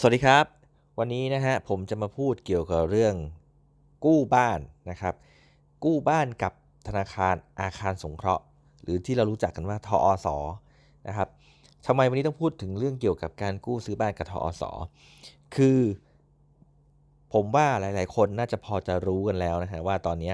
สวัสดีครับ วันนี้นะฮะผมจะมาพูดเกี่ยวกับเรื่องกู้บ้านนะครับ กู้บ้านกับธนาคารอาคารสงเคราะห์ หรือที่เรารู้จักกันว่าทออสอนะครับทำไมวันนี้ต้องพูดถึงเรื่องเกี่ยวกับการกู้ซื้อบ้านกับทออสอคือ ผมว่าหลาย ๆ คนน่าจะพอจะรู้กันแล้วนะฮะว่าตอนนี้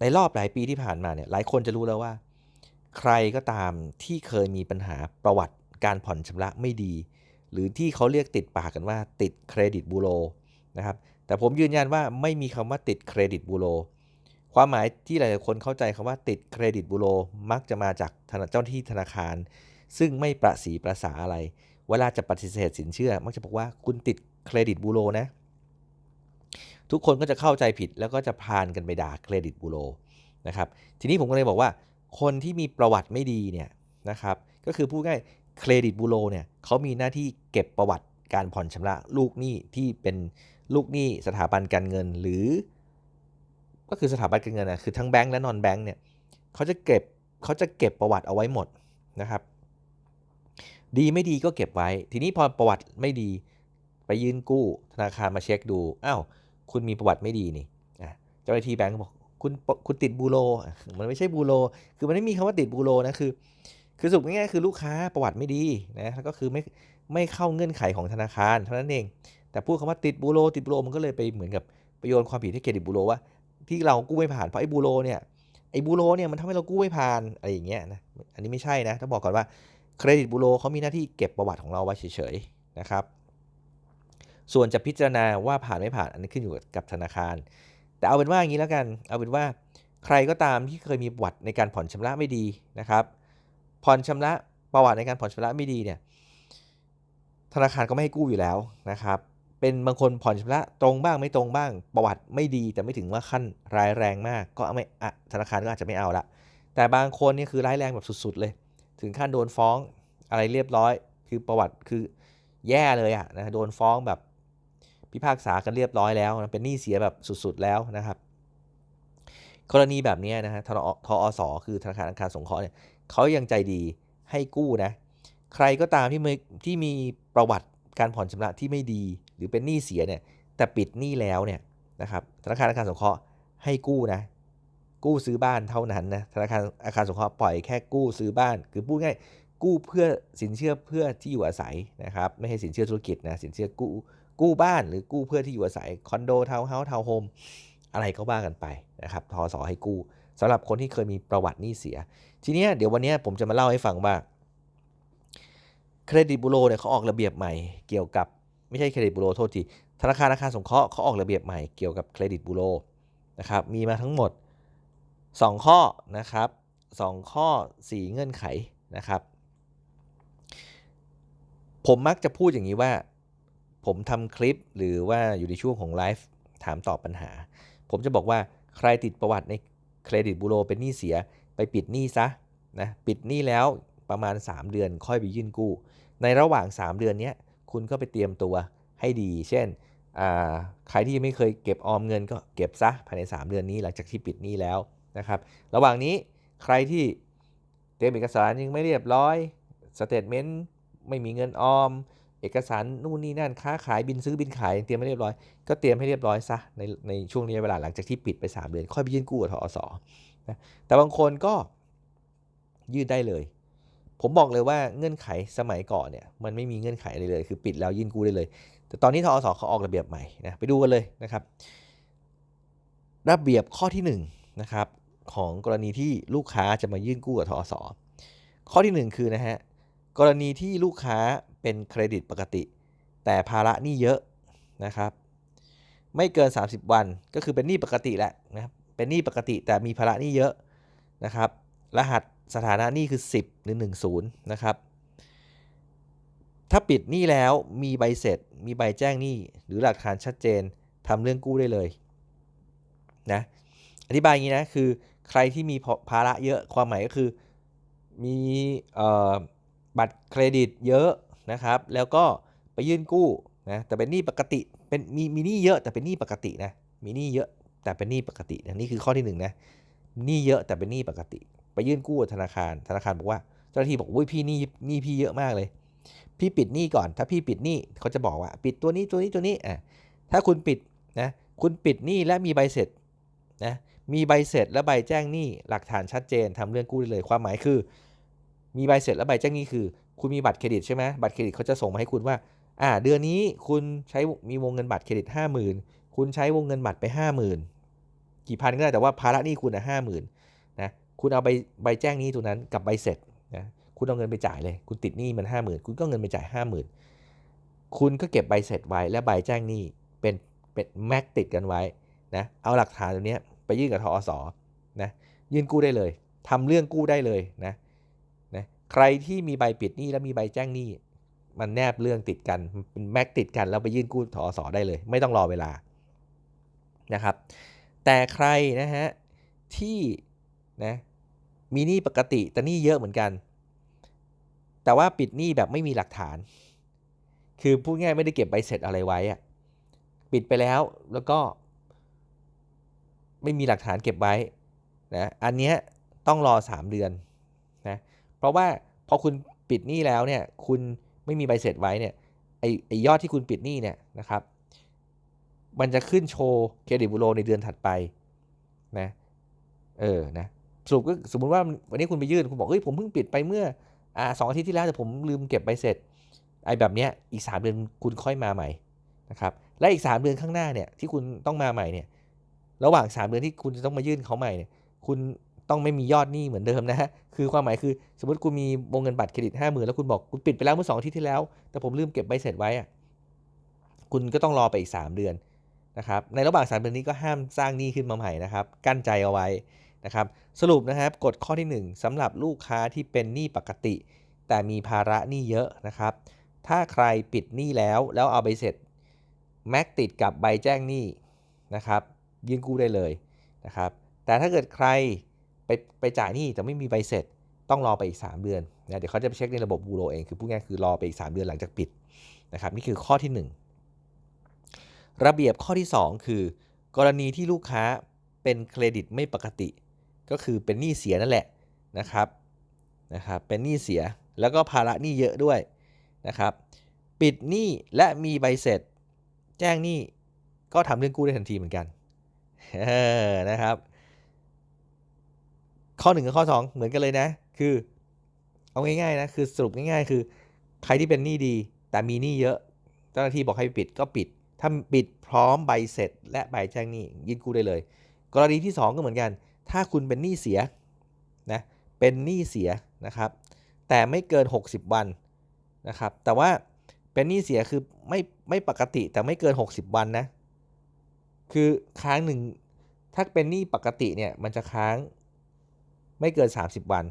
ในรอบหลายปีที่ผ่านมาเนี่ยหลายคนจะรู้แล้วว่า ใครก็ตามที่เคยมีปัญหาประวัติการผ่อนชำระไม่ดี หรือที่เขาเรียกติดปากกันว่าติดเครดิตบูโรนะครับแต่ผมยืนยันว่าไม่มีคำว่าติดเครดิตบูโรความหมายที่หลายๆคนเข้าใจคำว่าติดเครดิตบูโรมักจะมาจากเจ้าหน้าที่ธนาคาร ซึ่งไม่ประสีประสาอะไร เวลาจะปฏิเสธสินเชื่อ มักจะบอกว่าคุณติดเครดิตบูโรนะ ทุกคนก็จะเข้าใจผิดแล้วก็จะพานกันไปด่าเครดิตบูโรนะครับ ทีนี้ผมก็เลยบอกว่า คนที่มีประวัติไม่ดีเนี่ยนะครับ ก็คือพูดง่าย เครดิตบูโรเนี่ยเขามีหน้าที่เก็บประวัติการผ่อนชำระลูกหนี้ที่เป็นลูกหนี้สถาบันการเงินหรือ ก็คือสถาบันการเงินนะคือทั้งแบงก์และนอนแบงก์เนี่ยเขาจะเก็บเขาจะเก็บประวัติเอาไว้หมดนะครับ ดีไม่ดีก็เก็บไว้ ทีนี้พอประวัติไม่ดีไปยื่นกู้ ธนาคารมาเช็คดูอ้าวคุณมีประวัติไม่ดีนี่เจ้าหน้าที่แบงก์บอกคุณคุณติดบูโร มันไม่ใช่บูโร คือมันไม่มีคำว่าติดบูโรนะ คือ คือสุดง่ายๆคือลูกค้าประวัติไม่ดีนะแล้วก็คือไม่ไม่เข้าเงื่อนไขของธนาคารเท่านั้นเอง แต่พูดคำว่าติดบูโรติดบูโรมันก็เลยไปเหมือนกับประโยชน์ความผิดให้เครดิตบูโรว่า ที่เรากู้ไม่ผ่านเพราะไอ้บูโรเนี่ยไอ้บูโรเนี่ยมันทำให้เรากู้ไม่ผ่านอะไรอย่างเงี้ยนะอันนี้ไม่ใช่นะต้องบอกก่อนว่าเครดิตบูโรเขามีหน้าที่เก็บประวัติของเราไว้เฉยๆนะครับส่วนจะพิจารณาว่าผ่านไม่ผ่านอันนี้ขึ้นอยู่กับธนาคาร แต่เอาเป็นว่าอย่างนี้แล้วกัน เอาเป็นว่าใครก็ตามที่เคยมีประวัติในการผ่อนชำระไม่ดีนะครับ ผ่อนชำระประวัติในการผ่อนชำระไม่ดีเนี่ยธนาคารก็ไม่ให้กู้อยู่แล้วนะครับ เป็นบางคนผ่อนชำระตรงบ้างไม่ตรงบ้าง ประวัติไม่ดีแต่ไม่ถึงว่าขั้นร้ายแรงมาก ก็ไม่ธนาคารก็อาจจะไม่เอาละแต่บางคนนี่คือร้ายแรงแบบสุด ๆ เลย ถึงขั้นโดนฟ้องอะไรเรียบร้อย คือประวัติคือแย่เลยอะนะโดนฟ้องแบบพิพากษากันเรียบร้อยแล้วเป็นหนี้เสียแบบสุดๆแล้วนะครับ กรณีแบบนี้นะฮะททอสคือธนาคารอาคารสงเคราะห์เนี่ย เขายังใจดีให้กู้นะ ใครก็ตามที่มีที่มีประวัติการผ่อนชำระที่ไม่ดี หรือเป็นหนี้เสียเนี่ย แต่ปิดหนี้แล้วเนี่ยนะครับ ธนาคารอาคารสงเคราะห์ให้กู้นะ กู้ซื้อบ้านเท่านั้นนะ ธนาคารอาคารสงเคราะห์ปล่อยแค่กู้ซื้อบ้าน คือพูดง่ายกู้เพื่อสินเชื่อเพื่อที่อยู่อาศัยนะครับ ไม่ใช่สินเชื่อธุรกิจนะ สินเชื่อกู้กู้บ้านหรือกู้เพื่อที่อยู่อาศัยคอนโดทาวน์เฮาส์ทาวน์โฮมอะไรก็ว่ากันไปนะครับทอสอให้กู้สำหรับคนที่เคยมีประวัติหนี้เสีย ทีนี้เดี๋ยววันนี้ผมจะมาเล่าให้ฟังว่าเครดิตบูโรเนี่ยเขาออกระเบียบใหม่เกี่ยวกับไม่ใช่เครดิตบูโรโทษทีธนาคารอาคารสงเคราะห์เขาออกระเบียบใหม่เกี่ยวกับเครดิตบูโรนะครับมีมาทั้งหมด 2 ข้อนะครับ 2 ข้อ 4 เงื่อนไขนะครับ ผมมักจะพูดอย่างนี้ว่า ผมทำคลิปหรือว่าอยู่ในช่วงของไลฟ์ถามตอบปัญหา ผมจะบอกว่าใครติดประวัติในเครดิตบูโรเป็นหนี้เสีย ไปปิดหนี้ซะนะปิดหนี้แล้วประมาณ 3 เดือนค่อยไปยื่นกู้ ในระหว่าง 3 เดือนนี้คุณก็ไปเตรียมตัวให้ดี เช่นใครที่ไม่เคยเก็บออมเงินก็เก็บซะภายใน 3 เดือนนี้หลังจากที่ปิดหนี้แล้วนะครับ ระหว่างนี้ใครที่เตรียมเอกสารยังไม่เรียบร้อยสเตทเมนต์ไม่มีเงินออม เอกสารนู่นนี่นั่นค้าขายบินซื้อบินขายเตรียมไม่เรียบร้อย ก็เตรียมให้เรียบร้อยซะในในช่วงนี้เวลาหลังจากที่ปิดไป 3 เดือนค่อยไปยื่นกู้กับทอส นะแต่บางคนก็ยื่นได้เลย ผมบอกเลยว่าเงื่อนไขสมัยก่อนเนี่ยมันไม่มีเงื่อนไขอะไรเลย คือปิดแล้วยื่นกู้ได้เลย แต่ตอนนี้ทอสเขาออกระเบียบใหม่นะไปดูกันเลยนะครับ ระเบียบข้อที่1นนะครับของกรณีที่ลูกค้าจะมายื่นกู้กับทอสข้อที่ 1 คือนะฮะกรณีที่ลูกค้าเป็นเครดิตปกติ แต่ภาระหนี้เยอะนะครับ ไม่เกิน 30 วันก็คือเป็นหนี้ปกติแหละนะครับ เป็นหนี้ปกติแต่มีภาระหนี้เยอะนะครับ รหัสสถานะหนี้คือ 10 หรือ 10 นะครับ ถ้าปิดหนี้แล้วมีใบเสร็จ มีใบแจ้งหนี้หรือหลักฐานชัดเจนทำเรื่องกู้ได้เลยนะอธิบายอย่างนี้นะคือใครที่มีภาระเยอะความหมายก็คือมีบัตรเครดิตเยอะนะครับ แล้วก็ไปยื่นกู้นะแต่เป็นหนี้ปกติเป็นมีมีหนี้เยอะแต่เป็นหนี้ปกตินะมีหนี้เยอะ แต่เป็นหนี้ปกตินี่คือข้อที่1นนะหนี้เยอะแต่เป็นหนี้ปกติ ไปยื่นกู้ธนาคาร ธนาคารบอกว่าเจ้าหน้าที่บอกอุ้ยพี่หนี้หนี้พี่เยอะมากเลย พี่ปิดหนี้ก่อน ถ้าพี่ปิดหนี้เขาจะบอกว่า ปิดตัวนี้ตัวนี้ตัวนี้อะถ้าคุณปิดนะคุณปิดหนี้และมีใบเสร็จนะมีใบเสร็จและใบแจ้งหนี้หลักฐานชัดเจนทำเรื่องกู้ได้เลย ความหมายคือ มีใบเสร็จและใบแจ้งหนี้คือ คุณมีบัตรเครดิตใช่ไหมบัตรเครดิตเขาจะส่งมาให้คุณว่าอ่าเดือนนี้คุณใช้มีวงเงินบัตรเครดิต 50,000 คุณใช้วงเงินบัตรไป 50,000 กี่พันก็ได้แต่ว่าภาระหนี้คุณอะห้าหมื่นนะคุณเอาใบใบแจ้งหนี้ตัวนั้นกับใบเสร็จนะคุณเอาเงินไปจ่ายเลย คุณติดหนี้มันห้าหมื่นคุณก็เงินไปจ่ายห้าหมื่นคุณก็เก็บใบเสร็จไว้และใบแจ้งหนี้เป็นเป็นแม็กติดกันไว้นะเอาหลักฐานตัวเนี้ยไปยื่นกับทอสนะยื่นกู้ได้เลยทำเรื่องกู้ได้เลยนะนะใครที่มีใบปิดหนี้และมีใบแจ้งหนี้มันแนบเรื่องติดกันเป็นแม็กติดกันแล้วไปยื่นกู้ทอสได้เลย ไม่ต้องรอเวลานะครับ แต่ใครนะฮะที่นะมีหนี้ปกติแต่หนี้เยอะเหมือนกัน แต่ว่าปิดหนี้แบบไม่มีหลักฐาน คือพูดง่ายไม่ได้เก็บใบเสร็จอะไรไว้อะปิดไปแล้วแล้วก็ ไม่มีหลักฐานเก็บไว้นะอันเนี้ยต้องรอ 3 เดือนนะเพราะว่าพอคุณปิดหนี้แล้วเนี่ยคุณไม่มีใบเสร็จไว้เนี่ยไอไอยอดที่คุณปิดหนี้เนี่ยนะครับ มันจะขึ้นโชว์เครดิตบูโรในเดือนถัดไปนะเออนะสรุปก็สมมุติว่าวันนี้คุณไปยื่นคุณบอกเฮ้ยผมเพิ่งปิดไปเมื่ออ่าสองอาทิตย์ที่แล้วแต่ผมลืมเก็บใบเสร็จไอ้แบบเนี้ยอีก 3 เดือนคุณค่อยมาใหม่นะครับและอีก 3 เดือนข้างหน้าเนี่ยที่คุณต้องมาใหม่เนี่ยระหว่าง 3 เดือนที่คุณจะต้องมายื่นเขาใหม่เนี่ยคุณต้องไม่มียอดหนี้เหมือนเดิมนะฮะคือความหมายคือสมมติคุณมีวงเงินบัตรเครดิตห้าหมื่นแล้วคุณบอกคุณปิดไปแล้วเมื่อสองอาทิตย์ที่แล้ว แต่ผมลืมเก็บใบเสร็จไว้อะคุณก็ต้องรอไปอีก 3 เดือน นะครับในระหว่าง3เดือนนี้ก็ห้ามสร้างหนี้ขึ้นมาใหม่นะครับกั้นใจเอาไว้นะครับสรุปนะครับกฎข้อที่ 1สำหรับลูกค้าที่เป็นหนี้ปกติ แต่มีภาระหนี้เยอะนะครับ ถ้าใครปิดหนี้แล้วแล้วเอาใบเสร็จแม็กติดกับใบแจ้งหนี้นะครับยื่นกู้ได้เลยนะครับแต่ถ้าเกิดใครไปไปจ่ายหนี้แต่ไม่มีใบเสร็จต้องรอไปอีก 3 เดือนนะเดี๋ยวเขาจะไปเช็คในระบบบูโรเองคือพูดง่ายคือรอไปอีก 3 เดือนหลังจากปิดนะครับนี่คือข้อที่ 1 ระเบียบข้อที่ 2 คือ กรณีที่ลูกค้าเป็นเครดิตไม่ปกติ ก็คือเป็นหนี้เสียนั่นแหละนะครับนะครับ เป็นหนี้เสียแล้วก็ภาระหนี้เยอะด้วยนะครับ ปิดหนี้และมีใบเสร็จ แจ้งหนี้ก็ทำเรื่องกู้ได้ทันทีเหมือนกันนะครับ ข้อ1กับข้อ 2 เหมือนกันเลยนะ คือ เอาง่ายๆนะคือสรุปง่ายๆ คือ ใครที่เป็นหนี้ดี แต่มีหนี้เยอะ เจ้าหน้าที่บอกให้ปิดก็ปิด ถ้าปิดพร้อมใบเสร็จ และใบแจ้งหนี้ยืนกู้ได้เลย กรณีที่ 2 ก็เหมือนกัน ถ้าคุณเป็นหนี้เสียนะเป็นหนี้เสียนะครับ แต่ไม่เกิน 60 วันนะครับ แต่ว่าเป็นหนี้เสียคือไม่ไม่ปกติแต่ไม่เกิน 60 วันนะคือค้างหนึ่งถ้าเป็นหนี้ปกติเนี่ยมันจะค้างไม่เกิน 30 วัน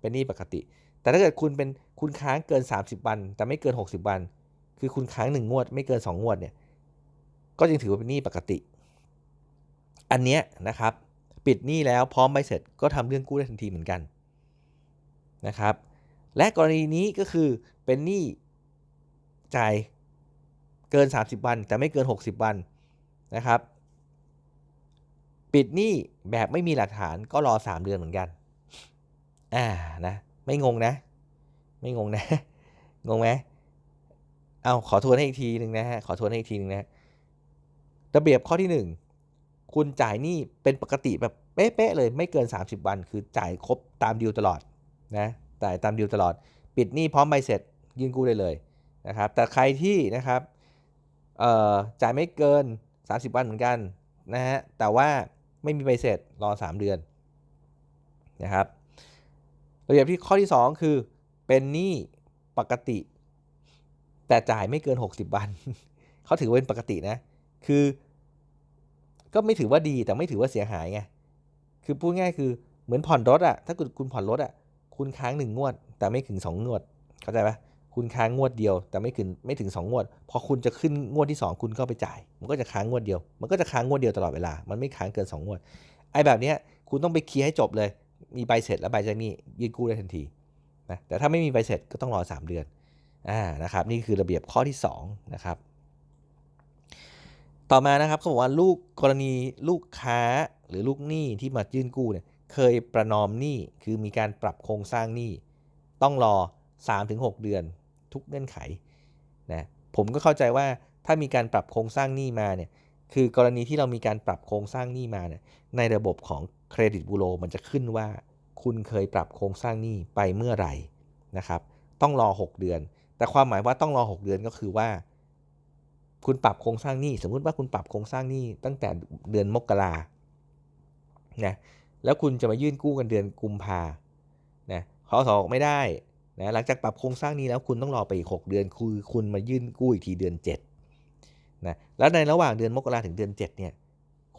เป็นหนี้ปกติ แต่ถ้าเกิดคุณเป็นคุณค้างเกิน 30 วัน แต่ไม่เกิน 60 วัน คือคุณค้าง1งวด ไม่เกิน 2 งวดเนี่ย ก็จึงถือว่าเป็นหนี้ปกติ อันเนี้ยนะครับ ปิดหนี้แล้วพร้อมใบเสร็จก็ทำเรื่องกู้ได้ทันทีเหมือนกันนะครับ และกรณีนี้ก็คือเป็นหนี้จ่ายเกิน 30 วัน แต่ไม่เกิน 60 วันนะครับ ปิดหนี้แบบไม่มีหลักฐานก็รอ 3 เดือนเหมือนกันอ่านะไม่งงนะ ไม่งงนะ งงไหมเอาขอทวนให้อีกทีหนึ่งนะฮะขอทวนให้อีกทีหนึ่งนะ ระเบียบข้อที่ 1 คุณจ่ายหนี้เป็นปกติแบบเป๊ะๆเลยไม่เกิน 30 วัน คือจ่ายครบตามดีลตลอดนะจ่ายตามดีลตลอด ปิดหนี้พร้อมใบเสร็จยื่นกู้ได้เลยนะครับแต่ใครที่นะครับจ่ายไม่เกิน 30 วันเหมือนกันนะฮะแต่ว่าไม่มีใบเสร็จรอ 3 เดือนนะครับระเบียบที่ข้อที่ 2 คือเป็นหนี้ปกติ แต่จ่ายไม่เกิน 60 วัน เขาถือเป็นปกตินะ คือ ก็ไม่ถือว่าดีแต่ไม่ถือว่าเสียหายไงคือพูดง่ายคือเหมือนผ่อนรถอะถ้าคุณคุณผ่อนรถอะคุณค้างหนึ่งงวด แต่ไม่ถึง2งวดเข้าใจปะคุณค้างงวดเดียว แต่ไม่ถึงไม่ถึง2งวด พอคุณจะขึ้นงวดที่ 2 คุณก็ไปจ่าย มันก็จะค้างงวดเดียว มันก็จะค้างงวดเดียวตลอดเวลา มันไม่ค้างเกิน 2 งวด ไอ้แบบเนี้ยคุณต้องไปเคลียร์ให้จบเลย มีใบเสร็จแล้วใบจากนี้ยืนกู้ได้ทันทีนะแต่ถ้าไม่มีใบเสร็จก็ต้องรอ 3 เดือนอ่านะครับนี่คือระเบียบข้อที่2นะครับ ต่อมานะครับเขาบอกว่าลูกกรณีลูกค้าหรือลูกหนี้ที่มายื่นกู้เนี่ยเคยประนอมหนี้คือมีการปรับโครงสร้างหนี้ต้องรอ 3-6 เดือนทุกเงื่อนไขนะผมก็เข้าใจว่าถ้ามีการปรับโครงสร้างหนี้มาเนี่ยคือกรณีที่เรามีการปรับโครงสร้างหนี้มาเนี่ยในระบบของเครดิตบูโรมันจะขึ้นว่า คุณเคยปรับโครงสร้างหนี้ไปเมื่อไหร่นะครับ ต้องรอ 6 เดือน แต่ความหมายว่าต้องรอ 6 เดือนก็คือว่า คุณปรับโครงสร้างหนี้สมมุติว่าคุณปรับโครงสร้างหนี้ตั้งแต่เดือนมกรานะแล้วคุณจะมายื่นกู้กันเดือนกุมภานะขอสอไม่ได้นะหลังจากปรับโครงสร้างนี้แล้วคุณต้องรอไปอีก6เดือนคือคุณมายื่นกู้อีกทีเดือน7นะแล้วในระหว่างเดือนมกราถึงเดือน7เนี่ย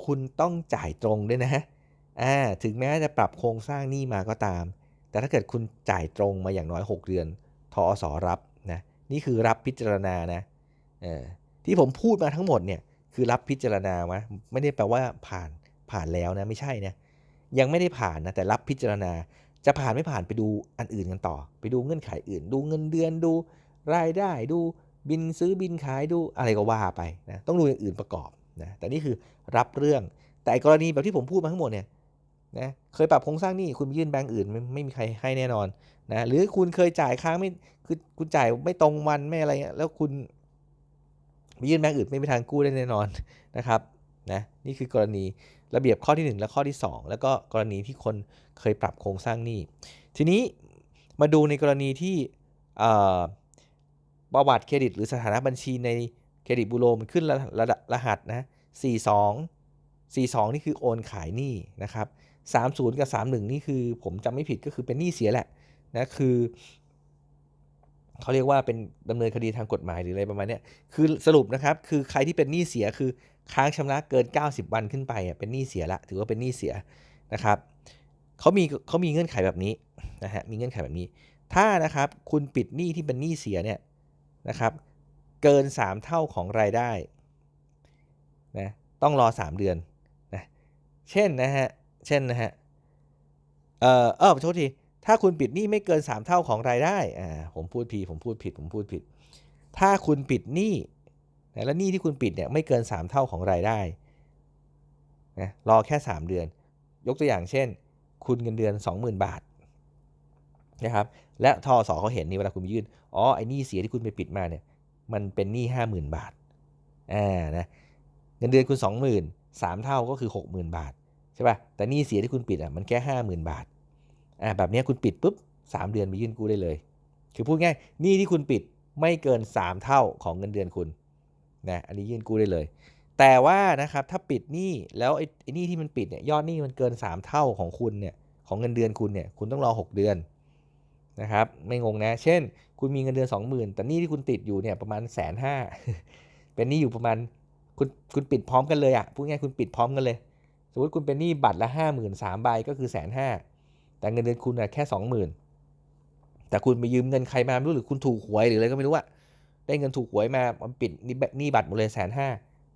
คุณต้องจ่ายตรงด้วยนะอ่าถึงแม้จะปรับโครงสร้างหนี้มาก็ตาม แต่ถ้าเกิดคุณจ่ายตรงมาอย่างน้อย 6 เดือนทอสอรับนะนี่คือรับพิจารณานะเออ ที่ผมพูดมาทั้งหมดเนี่ยคือรับพิจารณามะไม่ได้แปลว่าผ่านผ่านแล้วนะไม่ใช่นะยังไม่ได้ผ่านนะแต่รับพิจารณาจะผ่านไม่ผ่านไปดูอันอื่นกันต่อ ไปดูเงื่อนไขอื่น ดูเงินเดือนดูรายได้ดูบินซื้อบินขายดูอะไรก็ว่าไปนะต้องดูอย่างอื่นประกอบนะแต่นี่คือรับเรื่อง แต่กรณีแบบที่ผมพูดมาทั้งหมดเนี่ยนะเคยปรับโครงสร้างนี้คุณไปยื่นแบงก์อื่นไม่ไม่มีใครให้แน่นอนนะหรือคุณเคยจ่ายค้างไม่คือคุณจ่ายไม่ตรงวันไม่อะไรแล้วคุณ ไปยื่นแบงก์อื่นไม่มีทางกู้ได้แน่นอนนะครับนะนี่คือกรณีระเบียบข้อที่ 1 และข้อที่ 2 แล้วก็กรณีที่คนเคยปรับโครงสร้างหนี้ทีนี้มาดูในกรณีที่ประวัติเครดิต หรือสถานะบัญชีในเครดิตบูโรมันขึ้นระดับรหัสนะ42 42 นี่คือโอนขายหนี้นะครับ30 กับ 31 นี่คือผมจำไม่ผิดก็คือเป็นหนี้เสียแหละนะคือ เขาเรียกว่าเป็นดำเนินคดีทางกฎหมายหรืออะไรประมาณนี้คือสรุปนะครับ คือใครที่เป็นหนี้เสียคือค้างชำระเกิน 90 วันขึ้นไปอะเป็นหนี้เสียละ ถือว่าเป็นหนี้เสียนะครับเขามีเขามีเงื่อนไขแบบนี้นะฮะ มีเงื่อนไขแบบนี้ ถ้านะครับคุณปิดหนี้ที่เป็นหนี้เสียเนี่ยนะครับ เกิน 3 เท่าของรายได้นะต้องรอ 3 เดือนนะ เช่นนะฮะ เช่นนะฮะ เออเออขอโทษที ถ้าคุณปิดหนี้ไม่เกิน 3 เท่าของรายได้อ่าผมพูดผิดผมพูดผิดผมพูดผิด ถ้าคุณปิดหนี้และหนี้ที่คุณปิดเนี่ยไม่เกิน 3 เท่าของรายได้นะรอแค่ 3 เดือน ยกตัวอย่างเช่น คุณเงินเดือน 20,000 บาทนะครับและทอสอเขาเห็นนี่เวลาคุณไปยื่นอ๋อไอ้หนี้เสียที่คุณไปปิดมาเนี่ยมันเป็นหนี้50,000 บาทอ่านะเงินเดือนคุณ 20,000 3 เท่าก็คือ 60,000 บาทใช่ป่ะแต่หนี้เสียที่คุณปิดอะมันแค่ 50,000 บาท อ่าแบบนี้คุณปิดปุ๊บ3 เดือนไปยื่นกู้ได้เลย คือพูดง่ายหนี้ที่คุณปิดไม่เกิน 3 เท่าของเงินเดือนคุณนะอันนี้ยื่นกู้ได้เลย แต่ว่านะครับถ้าปิดหนี้แล้วไอ้หนี้ที่มันปิดเนี่ยยอดหนี้มันเกิน 3 เท่าของคุณเนี่ยของเงินเดือนคุณเนี่ยคุณต้องรอ 6 เดือนนะครับไม่งงนะ เช่น คุณมีเงินเดือน 20,000 แต่หนี้ที่คุณติดอยู่เนี่ยประมาณแสนห้าเป็นหนี้อยู่ประมาณคุณคุณปิดพร้อมกันเลยอะ่ะพูดง่ายคุณปิดพร้อมกันเลย สมมติคุณเป็นหนี้บัตรละห้าหมื่นสามใบก็คือแสนห้า แต่เงินเดือนคุณอะแค่สองหมื่นแต่คุณไปยืมเงินใครมาไม่รู้หรือคุณถูกหวยหรืออะไรก็ไม่รู้อะได้เงินถูกหวยมามันปิดนี้บัตรหมดเลยแสนห้า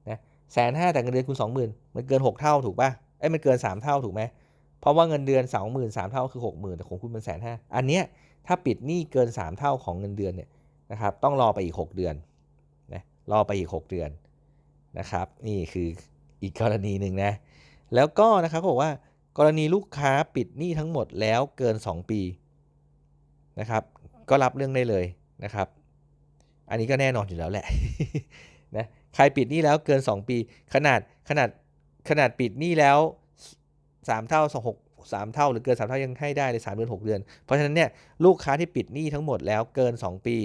นะแสนห้าแต่เงินเดือนคุณสองหมื่นมันเกินหกเท่าถูกป่ะไอ้มันเกินสามเท่าถูกไหมเพราะว่าเงินเดือนสองหมื่นสามเท่าคือหกหมื่นแต่ของคุณเป็นแสนห้าอันเนี้ยถ้าปิดหนี้เกิน3เท่าของเงินเดือนเนี่ยนะครับต้องรอไปอีก6เดือนนะรอไปอีก6เดือนนะครับ นี่คืออีกกรณีหนึ่งนะ แล้วก็นะครับเขาบอกว่า กรณีลูกค้าปิดหนี้ทั้งหมดแล้วเกิน 2 ปีนะครับก็รับเรื่องได้เลยนะครับ อันนี้ก็แน่นอนอยู่แล้วแหละนะใครปิดหนี้แล้วเกิน 2 ปี ขนาดขนาดขนาดปิดหนี้แล้ว 3 เท่า2 6 3 เท่าหรือเกิน 3 เท่ายังให้ได้เลย3เดือน 6 เดือน เพราะฉะนั้นเนี่ยลูกค้าที่ปิดหนี้ทั้งหมดแล้วเกิน 2 ปี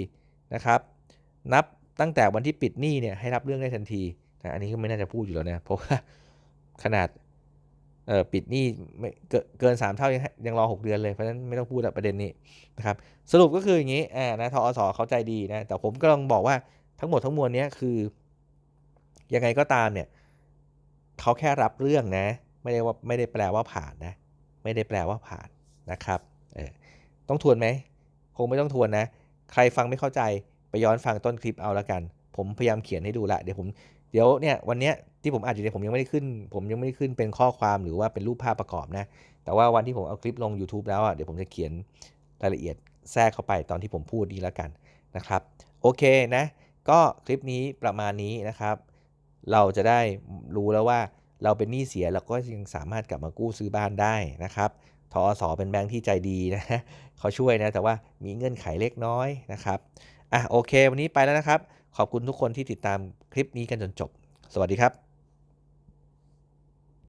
นะครับนับตั้งแต่วันที่ปิดหนี้เนี่ยให้รับเรื่องได้ทันทีนะอันนี้ก็ไม่น่าจะพูดอยู่แล้วนะเพราะว่าขนาด เออปิดหนี้ไม่เกิน 3 เท่ายังยังรอ 6 เดือนเลย เพราะฉะนั้นไม่ต้องพูดประเด็นนี้นะครับสรุปก็คืออย่างนี้อ่านะทอสเขาใจดีนะ แต่ผมก็ลองบอกว่าทั้งหมดทั้งมวลนี้คือ ยังไงก็ตามเนี่ยเขาแค่รับเรื่องนะ ไม่ได้ว่าไม่ได้แปลว่าผ่านนะ ไม่ได้แปลว่าผ่านนะครับเออต้องทวนไหมคงไม่ต้องทวนนะ ใครฟังไม่เข้าใจไปย้อนฟังต้นคลิปเอาละกัน ผมพยายามเขียนให้ดูละเดี๋ยวผม เดี๋ยวเนี่ยวันเนี้ยที่ผมอ่านอยู่เนี่ยผมยังไม่ได้ขึ้น ผมยังไม่ได้ขึ้นเป็นข้อความหรือว่าเป็นรูปภาพประกอบนะ แต่ว่าวันที่ผมเอาคลิปลง YouTube แล้วอะเดี๋ยวผมจะเขียนรายละเอียดแทรกเข้าไปตอนที่ผมพูดนี้แล้วกันนะครับ โอเคนะ ก็คลิปนี้ประมาณนี้นะครับ เราจะได้รู้แล้วว่าเราเป็นหนี้เสียเราก็ยังสามารถกลับมากู้ซื้อบ้านได้นะครับทอสอเป็นแบงค์ที่ใจดีนะเขาช่วยนะแต่ว่ามีเงื่อนไขเล็กน้อยนะครับอะโอเค วันนี้ไปแล้วนะครับ ขอบคุณทุกคนที่ติดตามคลิปนี้กันจนจบ สวัสดีครับ